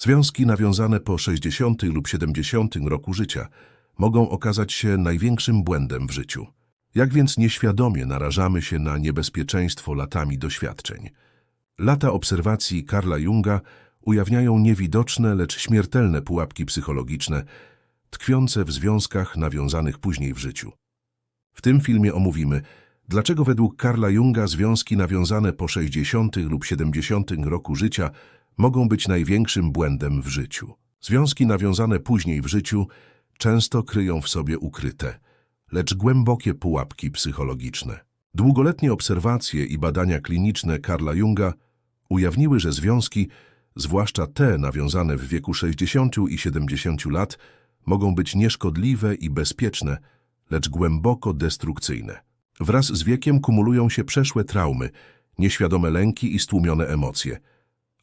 Związki nawiązane po 60 lub 70 roku życia mogą okazać się największym błędem w życiu. Jak więc nieświadomie narażamy się na niebezpieczeństwo latami doświadczeń? Lata obserwacji Karla Junga ujawniają niewidoczne, lecz śmiertelne pułapki psychologiczne, tkwiące w związkach nawiązanych później w życiu. W tym filmie omówimy, dlaczego według Karla Junga związki nawiązane po 60 lub 70 roku życia mogą być największym błędem w życiu. Związki nawiązane później w życiu często kryją w sobie ukryte, lecz głębokie pułapki psychologiczne. Długoletnie obserwacje i badania kliniczne Karla Junga ujawniły, że związki, zwłaszcza te nawiązane w wieku 60 i 70 lat, mogą być nieszkodliwe i bezpieczne, lecz głęboko destrukcyjne. Wraz z wiekiem kumulują się przeszłe traumy, nieświadome lęki i stłumione emocje,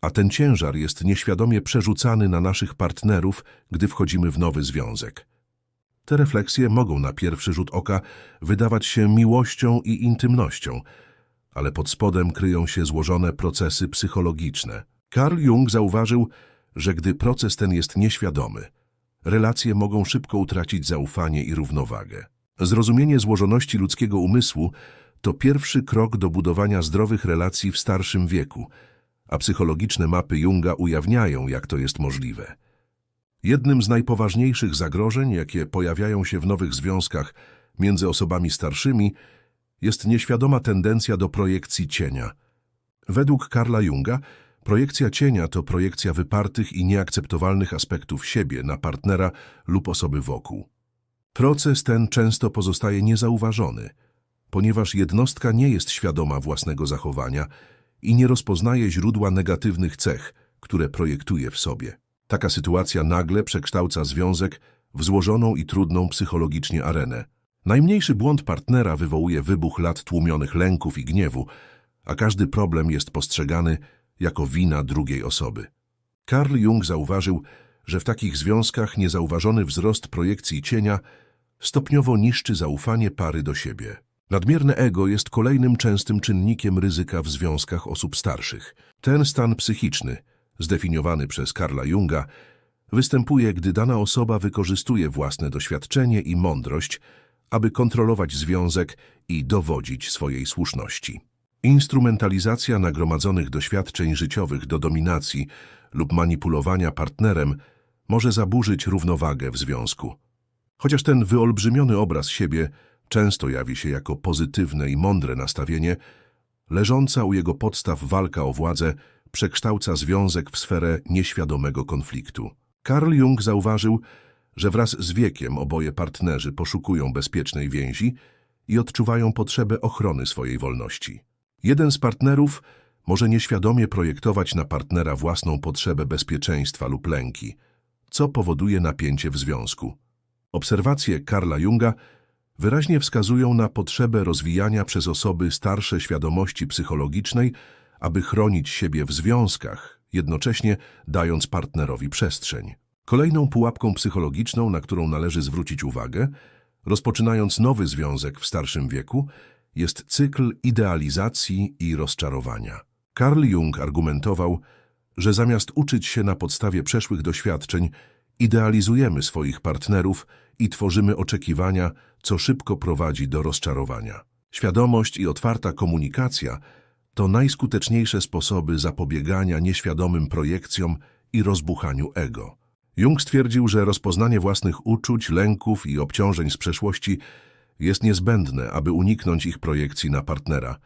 a ten ciężar jest nieświadomie przerzucany na naszych partnerów, gdy wchodzimy w nowy związek. Te refleksje mogą na pierwszy rzut oka wydawać się miłością i intymnością, ale pod spodem kryją się złożone procesy psychologiczne. Carl Jung zauważył, że gdy proces ten jest nieświadomy, relacje mogą szybko utracić zaufanie i równowagę. Zrozumienie złożoności ludzkiego umysłu to pierwszy krok do budowania zdrowych relacji w starszym wieku, a psychologiczne mapy Junga ujawniają, jak to jest możliwe. Jednym z najpoważniejszych zagrożeń, jakie pojawiają się w nowych związkach między osobami starszymi, jest nieświadoma tendencja do projekcji cienia. Według Karla Junga, projekcja cienia to projekcja wypartych i nieakceptowalnych aspektów siebie na partnera lub osoby wokół. Proces ten często pozostaje niezauważony, ponieważ jednostka nie jest świadoma własnego zachowania i nie rozpoznaje źródła negatywnych cech, które projektuje w sobie. Taka sytuacja nagle przekształca związek w złożoną i trudną psychologicznie arenę. Najmniejszy błąd partnera wywołuje wybuch lat tłumionych lęków i gniewu, a każdy problem jest postrzegany jako wina drugiej osoby. Carl Jung zauważył, że w takich związkach niezauważony wzrost projekcji cienia stopniowo niszczy zaufanie pary do siebie. Nadmierne ego jest kolejnym częstym czynnikiem ryzyka w związkach osób starszych. Ten stan psychiczny, zdefiniowany przez Karla Junga, występuje, gdy dana osoba wykorzystuje własne doświadczenie i mądrość, aby kontrolować związek i dowodzić swojej słuszności. Instrumentalizacja nagromadzonych doświadczeń życiowych do dominacji lub manipulowania partnerem może zaburzyć równowagę w związku. Chociaż ten wyolbrzymiony obraz siebie często jawi się jako pozytywne i mądre nastawienie, leżąca u jego podstaw walka o władzę przekształca związek w sferę nieświadomego konfliktu. Carl Jung zauważył, że wraz z wiekiem oboje partnerzy poszukują bezpiecznej więzi i odczuwają potrzebę ochrony swojej wolności. Jeden z partnerów może nieświadomie projektować na partnera własną potrzebę bezpieczeństwa lub lęki, co powoduje napięcie w związku. Obserwacje Karla Junga wyraźnie wskazują na potrzebę rozwijania przez osoby starsze świadomości psychologicznej, aby chronić siebie w związkach, jednocześnie dając partnerowi przestrzeń. Kolejną pułapką psychologiczną, na którą należy zwrócić uwagę, rozpoczynając nowy związek w starszym wieku, jest cykl idealizacji i rozczarowania. Carl Jung argumentował, że zamiast uczyć się na podstawie przeszłych doświadczeń, idealizujemy swoich partnerów i tworzymy oczekiwania, co szybko prowadzi do rozczarowania. Świadomość i otwarta komunikacja to najskuteczniejsze sposoby zapobiegania nieświadomym projekcjom i rozbuchaniu ego. Jung stwierdził, że rozpoznanie własnych uczuć, lęków i obciążeń z przeszłości jest niezbędne, aby uniknąć ich projekcji na partnera.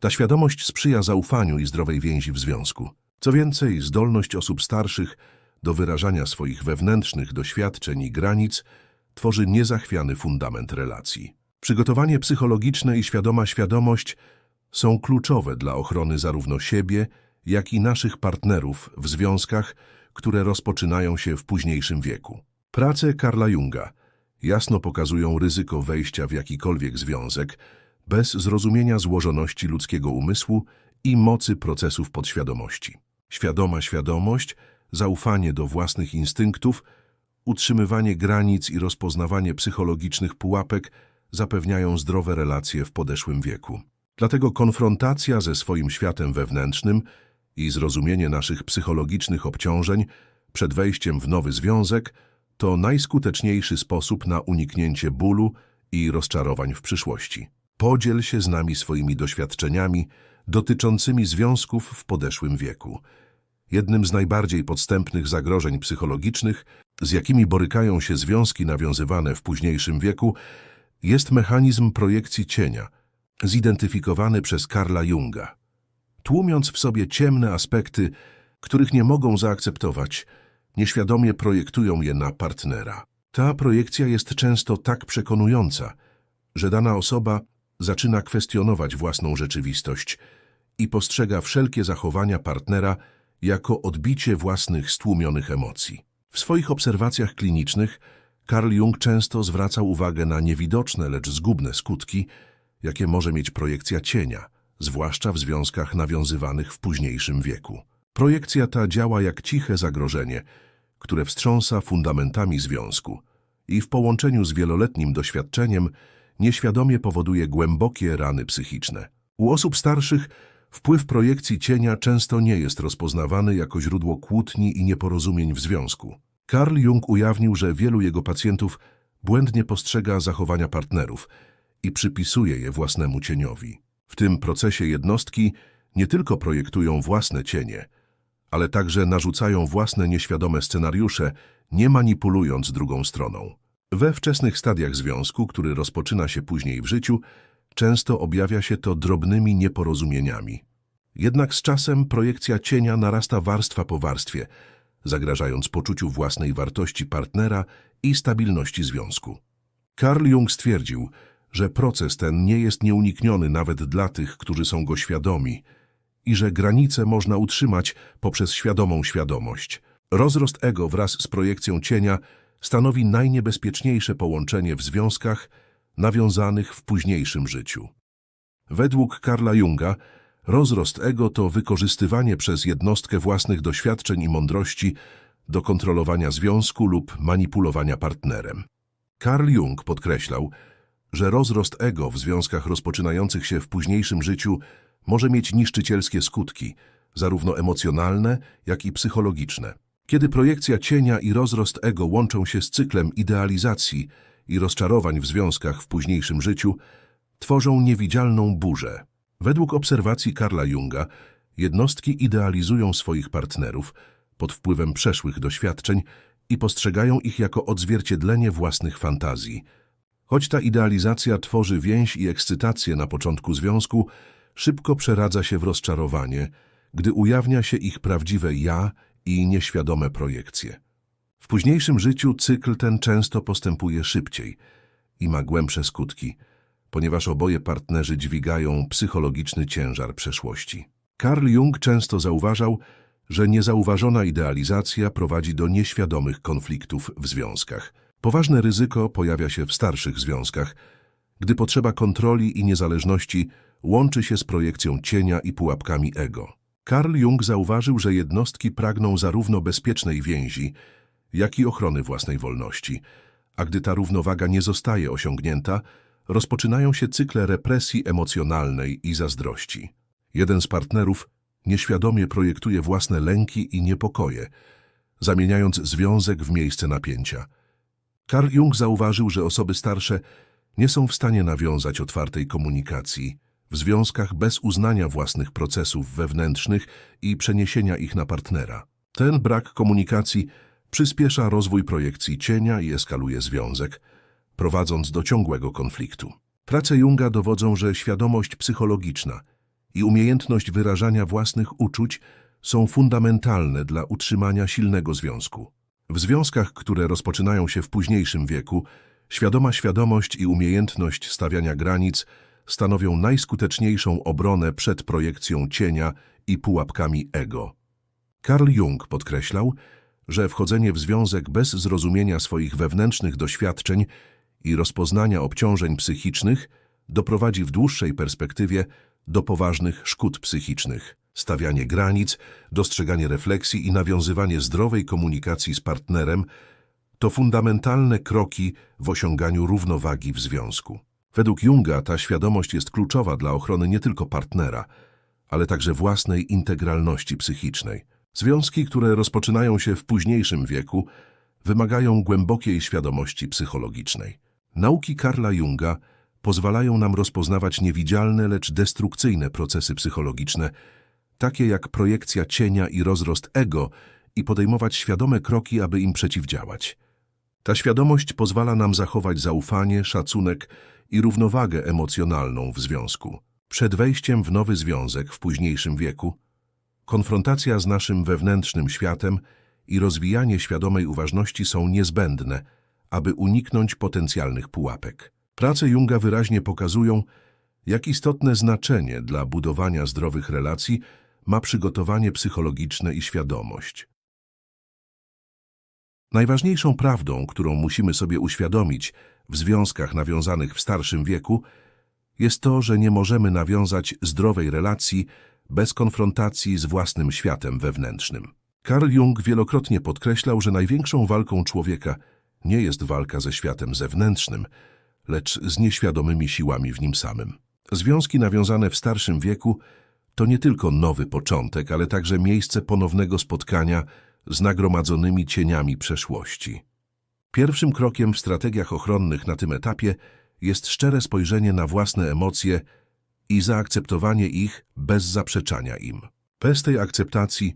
Ta świadomość sprzyja zaufaniu i zdrowej więzi w związku. Co więcej, zdolność osób starszych do wyrażania swoich wewnętrznych doświadczeń i granic tworzy niezachwiany fundament relacji. Przygotowanie psychologiczne i świadoma świadomość są kluczowe dla ochrony zarówno siebie, jak i naszych partnerów w związkach, które rozpoczynają się w późniejszym wieku. Prace Karla Junga jasno pokazują ryzyko wejścia w jakikolwiek związek bez zrozumienia złożoności ludzkiego umysłu i mocy procesów podświadomości. Świadoma świadomość, zaufanie do własnych instynktów, utrzymywanie granic i rozpoznawanie psychologicznych pułapek zapewniają zdrowe relacje w podeszłym wieku. Dlatego konfrontacja ze swoim światem wewnętrznym i zrozumienie naszych psychologicznych obciążeń przed wejściem w nowy związek to najskuteczniejszy sposób na uniknięcie bólu i rozczarowań w przyszłości. Podziel się z nami swoimi doświadczeniami dotyczącymi związków w podeszłym wieku. Jednym z najbardziej podstępnych zagrożeń psychologicznych, z jakimi borykają się związki nawiązywane w późniejszym wieku, jest mechanizm projekcji cienia, zidentyfikowany przez Karla Junga. Tłumiąc w sobie ciemne aspekty, których nie mogą zaakceptować, nieświadomie projektują je na partnera. Ta projekcja jest często tak przekonująca, że dana osoba zaczyna kwestionować własną rzeczywistość i postrzega wszelkie zachowania partnera jako odbicie własnych stłumionych emocji. W swoich obserwacjach klinicznych Carl Jung często zwracał uwagę na niewidoczne, lecz zgubne skutki, jakie może mieć projekcja cienia, zwłaszcza w związkach nawiązywanych w późniejszym wieku. Projekcja ta działa jak ciche zagrożenie, które wstrząsa fundamentami związku i w połączeniu z wieloletnim doświadczeniem nieświadomie powoduje głębokie rany psychiczne. U osób starszych wpływ projekcji cienia często nie jest rozpoznawany jako źródło kłótni i nieporozumień w związku. Carl Jung ujawnił, że wielu jego pacjentów błędnie postrzega zachowania partnerów i przypisuje je własnemu cieniowi. W tym procesie jednostki nie tylko projektują własne cienie, ale także narzucają własne nieświadome scenariusze, nie manipulując drugą stroną. We wczesnych stadiach związku, który rozpoczyna się później w życiu, często objawia się to drobnymi nieporozumieniami. Jednak z czasem projekcja cienia narasta warstwa po warstwie, zagrażając poczuciu własnej wartości partnera i stabilności związku. Carl Jung stwierdził, że proces ten nie jest nieunikniony nawet dla tych, którzy są go świadomi i że granice można utrzymać poprzez świadomą świadomość. Rozrost ego wraz z projekcją cienia stanowi najniebezpieczniejsze połączenie w związkach nawiązanych w późniejszym życiu. Według Karla Junga rozrost ego to wykorzystywanie przez jednostkę własnych doświadczeń i mądrości do kontrolowania związku lub manipulowania partnerem. Karl Jung podkreślał, że rozrost ego w związkach rozpoczynających się w późniejszym życiu może mieć niszczycielskie skutki, zarówno emocjonalne, jak i psychologiczne. Kiedy projekcja cienia i rozrost ego łączą się z cyklem idealizacji i rozczarowań w związkach w późniejszym życiu, tworzą niewidzialną burzę. Według obserwacji Karla Junga, jednostki idealizują swoich partnerów pod wpływem przeszłych doświadczeń i postrzegają ich jako odzwierciedlenie własnych fantazji. Choć ta idealizacja tworzy więź i ekscytację na początku związku, szybko przeradza się w rozczarowanie, gdy ujawnia się ich prawdziwe ja i nieświadome projekcje. W późniejszym życiu cykl ten często postępuje szybciej i ma głębsze skutki, ponieważ oboje partnerzy dźwigają psychologiczny ciężar przeszłości. Carl Jung często zauważał, że niezauważona idealizacja prowadzi do nieświadomych konfliktów w związkach. Poważne ryzyko pojawia się w starszych związkach, gdy potrzeba kontroli i niezależności łączy się z projekcją cienia i pułapkami ego. Carl Jung zauważył, że jednostki pragną zarówno bezpiecznej więzi, jak i ochrony własnej wolności, a gdy ta równowaga nie zostaje osiągnięta, rozpoczynają się cykle represji emocjonalnej i zazdrości. Jeden z partnerów nieświadomie projektuje własne lęki i niepokoje, zamieniając związek w miejsce napięcia. Carl Jung zauważył, że osoby starsze nie są w stanie nawiązać otwartej komunikacji w związkach bez uznania własnych procesów wewnętrznych i przeniesienia ich na partnera. Ten brak komunikacji przyspiesza rozwój projekcji cienia i eskaluje związek, prowadząc do ciągłego konfliktu. Prace Junga dowodzą, że świadomość psychologiczna i umiejętność wyrażania własnych uczuć są fundamentalne dla utrzymania silnego związku. W związkach, które rozpoczynają się w późniejszym wieku, świadoma świadomość i umiejętność stawiania granic stanowią najskuteczniejszą obronę przed projekcją cienia i pułapkami ego. Carl Jung podkreślał, że wchodzenie w związek bez zrozumienia swoich wewnętrznych doświadczeń i rozpoznania obciążeń psychicznych doprowadzi w dłuższej perspektywie do poważnych szkód psychicznych. Stawianie granic, dostrzeganie refleksji i nawiązywanie zdrowej komunikacji z partnerem to fundamentalne kroki w osiąganiu równowagi w związku. Według Junga ta świadomość jest kluczowa dla ochrony nie tylko partnera, ale także własnej integralności psychicznej. Związki, które rozpoczynają się w późniejszym wieku, wymagają głębokiej świadomości psychologicznej. Nauki Karla Junga pozwalają nam rozpoznawać niewidzialne, lecz destrukcyjne procesy psychologiczne, takie jak projekcja cienia i rozrost ego i podejmować świadome kroki, aby im przeciwdziałać. Ta świadomość pozwala nam zachować zaufanie, szacunek i równowagę emocjonalną w związku. Przed wejściem w nowy związek w późniejszym wieku, konfrontacja z naszym wewnętrznym światem i rozwijanie świadomej uważności są niezbędne, aby uniknąć potencjalnych pułapek. Prace Junga wyraźnie pokazują, jak istotne znaczenie dla budowania zdrowych relacji ma przygotowanie psychologiczne i świadomość. Najważniejszą prawdą, którą musimy sobie uświadomić w związkach nawiązanych w starszym wieku, jest to, że nie możemy nawiązać zdrowej relacji bez konfrontacji z własnym światem wewnętrznym. Carl Jung wielokrotnie podkreślał, że największą walką człowieka nie jest walka ze światem zewnętrznym, lecz z nieświadomymi siłami w nim samym. Związki nawiązane w starszym wieku to nie tylko nowy początek, ale także miejsce ponownego spotkania z nagromadzonymi cieniami przeszłości. Pierwszym krokiem w strategiach ochronnych na tym etapie jest szczere spojrzenie na własne emocje i zaakceptowanie ich bez zaprzeczania im. Bez tej akceptacji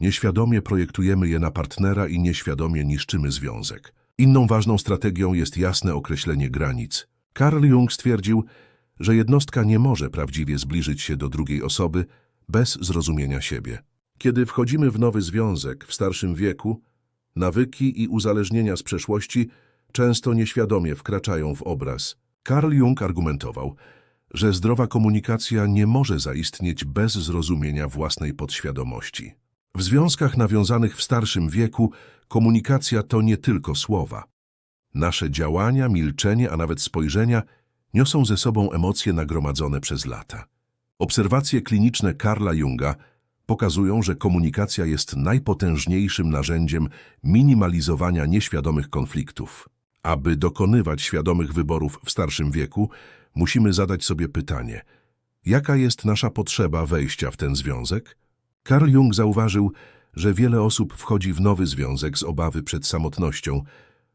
nieświadomie projektujemy je na partnera i nieświadomie niszczymy związek. Inną ważną strategią jest jasne określenie granic. Carl Jung stwierdził, że jednostka nie może prawdziwie zbliżyć się do drugiej osoby bez zrozumienia siebie. Kiedy wchodzimy w nowy związek w starszym wieku, nawyki i uzależnienia z przeszłości często nieświadomie wkraczają w obraz. Carl Jung argumentował, że zdrowa komunikacja nie może zaistnieć bez zrozumienia własnej podświadomości. W związkach nawiązanych w starszym wieku komunikacja to nie tylko słowa. Nasze działania, milczenie, a nawet spojrzenia niosą ze sobą emocje nagromadzone przez lata. Obserwacje kliniczne Karla Junga pokazują, że komunikacja jest najpotężniejszym narzędziem minimalizowania nieświadomych konfliktów. Aby dokonywać świadomych wyborów w starszym wieku, musimy zadać sobie pytanie, jaka jest nasza potrzeba wejścia w ten związek? Carl Jung zauważył, że wiele osób wchodzi w nowy związek z obawy przed samotnością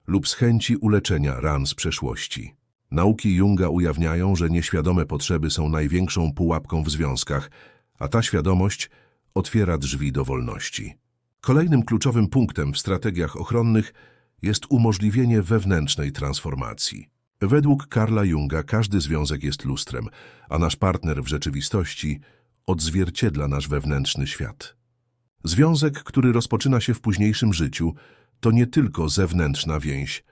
lub z chęci uleczenia ran z przeszłości. Nauki Junga ujawniają, że nieświadome potrzeby są największą pułapką w związkach, a ta świadomość otwiera drzwi do wolności. Kolejnym kluczowym punktem w strategiach ochronnych jest umożliwienie wewnętrznej transformacji. Według Karla Junga każdy związek jest lustrem, a nasz partner w rzeczywistości odzwierciedla nasz wewnętrzny świat. Związek, który rozpoczyna się w późniejszym życiu, to nie tylko zewnętrzna więź,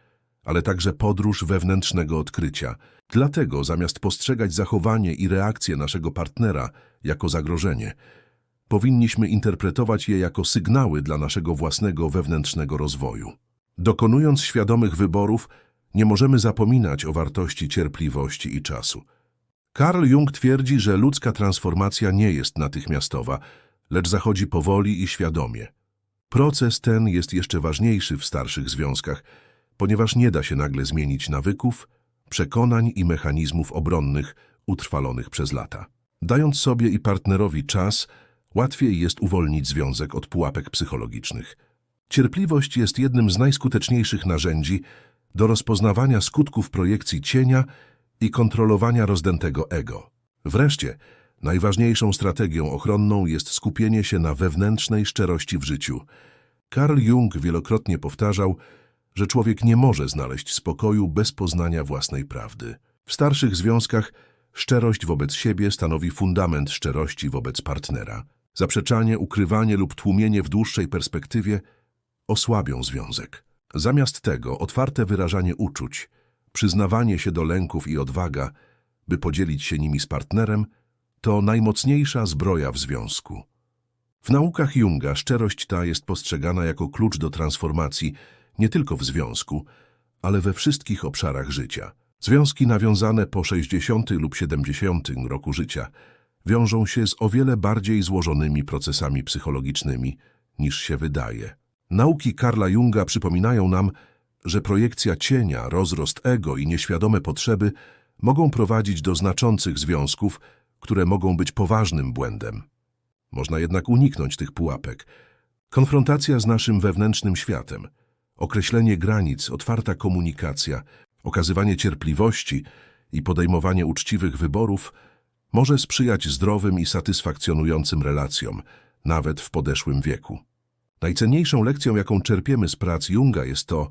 ale także podróż wewnętrznego odkrycia. Dlatego zamiast postrzegać zachowanie i reakcję naszego partnera jako zagrożenie, powinniśmy interpretować je jako sygnały dla naszego własnego wewnętrznego rozwoju. Dokonując świadomych wyborów, nie możemy zapominać o wartości cierpliwości i czasu. Carl Jung twierdzi, że ludzka transformacja nie jest natychmiastowa, lecz zachodzi powoli i świadomie. Proces ten jest jeszcze ważniejszy w starszych związkach, ponieważ nie da się nagle zmienić nawyków, przekonań i mechanizmów obronnych utrwalonych przez lata. Dając sobie i partnerowi czas, łatwiej jest uwolnić związek od pułapek psychologicznych. Cierpliwość jest jednym z najskuteczniejszych narzędzi do rozpoznawania skutków projekcji cienia i kontrolowania rozdętego ego. Wreszcie, najważniejszą strategią ochronną jest skupienie się na wewnętrznej szczerości w życiu. Carl Jung wielokrotnie powtarzał, że człowiek nie może znaleźć spokoju bez poznania własnej prawdy. W starszych związkach szczerość wobec siebie stanowi fundament szczerości wobec partnera. Zaprzeczanie, ukrywanie lub tłumienie w dłuższej perspektywie osłabią związek. Zamiast tego otwarte wyrażanie uczuć, przyznawanie się do lęków i odwaga, by podzielić się nimi z partnerem, to najmocniejsza zbroja w związku. W naukach Junga szczerość ta jest postrzegana jako klucz do transformacji nie tylko w związku, ale we wszystkich obszarach życia. Związki nawiązane po 60 lub 70 roku życia wiążą się z o wiele bardziej złożonymi procesami psychologicznymi niż się wydaje. Nauki Karla Junga przypominają nam, że projekcja cienia, rozrost ego i nieświadome potrzeby mogą prowadzić do znaczących związków, które mogą być poważnym błędem. Można jednak uniknąć tych pułapek, Konfrontacja z naszym wewnętrznym światem, określenie granic, otwarta komunikacja, okazywanie cierpliwości i podejmowanie uczciwych wyborów może sprzyjać zdrowym i satysfakcjonującym relacjom, nawet w podeszłym wieku. Najcenniejszą lekcją, jaką czerpiemy z prac Junga jest to,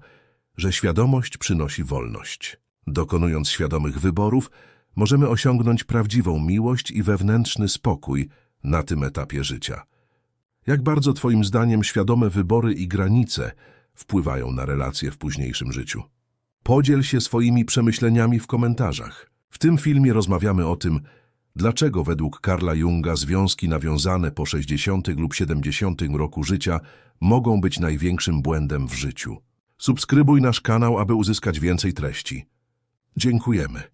że świadomość przynosi wolność. Dokonując świadomych wyborów, możemy osiągnąć prawdziwą miłość i wewnętrzny spokój na tym etapie życia. Jak bardzo Twoim zdaniem świadome wybory i granice wpływają na relacje w późniejszym życiu? Podziel się swoimi przemyśleniami w komentarzach. W tym filmie rozmawiamy o tym, dlaczego według Karla Junga związki nawiązane po 60 lub 70 roku życia mogą być największym błędem w życiu. Subskrybuj nasz kanał, aby uzyskać więcej treści. Dziękujemy.